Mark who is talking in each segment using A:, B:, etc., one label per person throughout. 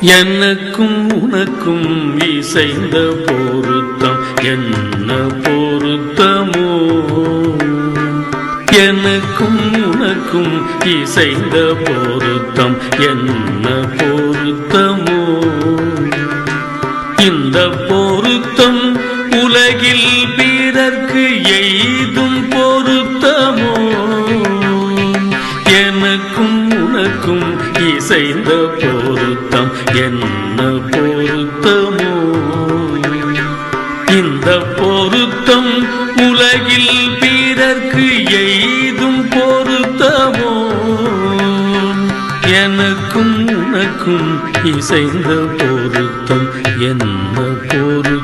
A: எனக்கும் உனக்கும் இசைந்த பொருத்தம். என்ன பொருத்தமோ? எனக்கும் உனக்கும் இசைந்த பொருத்தம். என்ன பொருத்தமோ? இந்த பொருத்தம் உலகில் பிறர்க்கு எய்தும் பொருத்தமோ? எனக்கும் உனக்கும் இசைந்த பொருத்தம். எனக்கும் உனக்கும் இசைந்த பொருத்தம் என்ன பொருத்தம்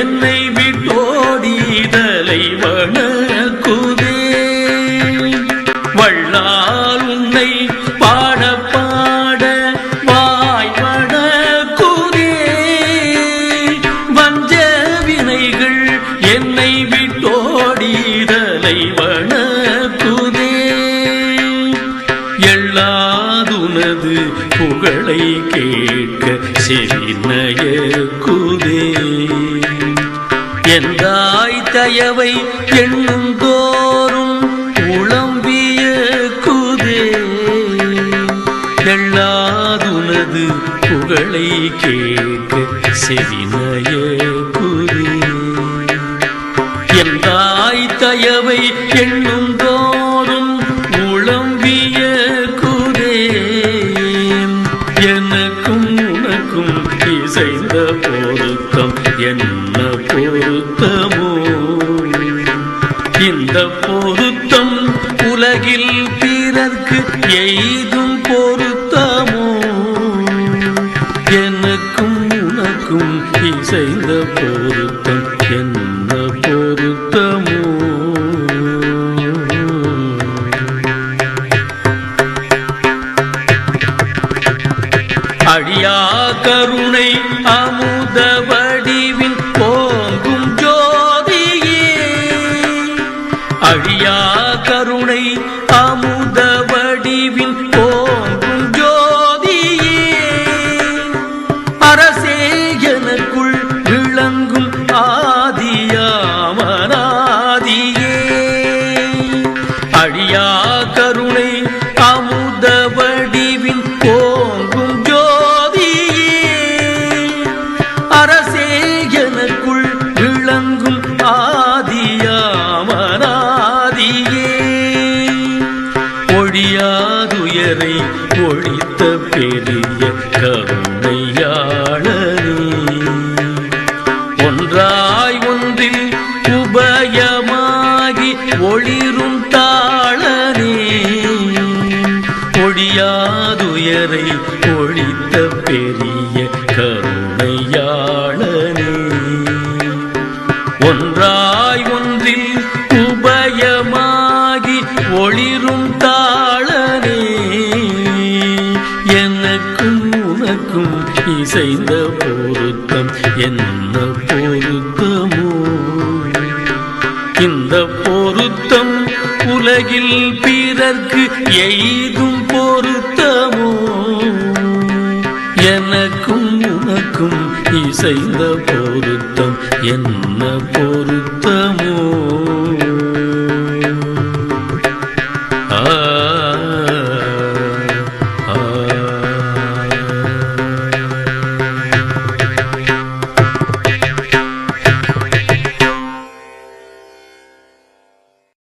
A: என்னை விட்டோடிதலை வணக்குதே வள்ளால் உன்னை பாட பாட வாய் வணக்குதே வஞ்ச வினைகள் என்னை விட்டோடிதலை வணக்குதே எல்லாதுனது புகழை கேட்க செவினய குதே எந்தாய் தயவை எண்ணும் தோறும் உளம்பிய குதே. எல்லாதுனது புகழை கேட்க செவினையே. பொருத்தமோ இந்த பொருத்தம் உலகில் பிறர்க்கு எய்தும் பொருத்தமோ? எனக்கும் உனக்கும் இசைந்த பொருத்தம் என்ன பொருத்தமோ? அழியா கருணை அமுதவ ஒழித்த பெரிய கருணையாளனே ஒன்றாய் ஒன்றில் உபயமாகி ஒளிரும் தாளனே. ஒழியாதுயரை ஒழித்த பெரிய கருணையாளனே ஒன்றாய் ஒன்றில் உபயமாகி ஒளிரும் தாளனே. நமக்கும் இசைந்த பொருத்தம் என்ன பொருத்தமோ? இந்த பொருத்தம் உலகில் பிறர்க்கு எய்தும் பொருத்தமோ? எனக்கும் உனக்கும் இசைந்த பொருத்தம் என்ன பொருத்தம்?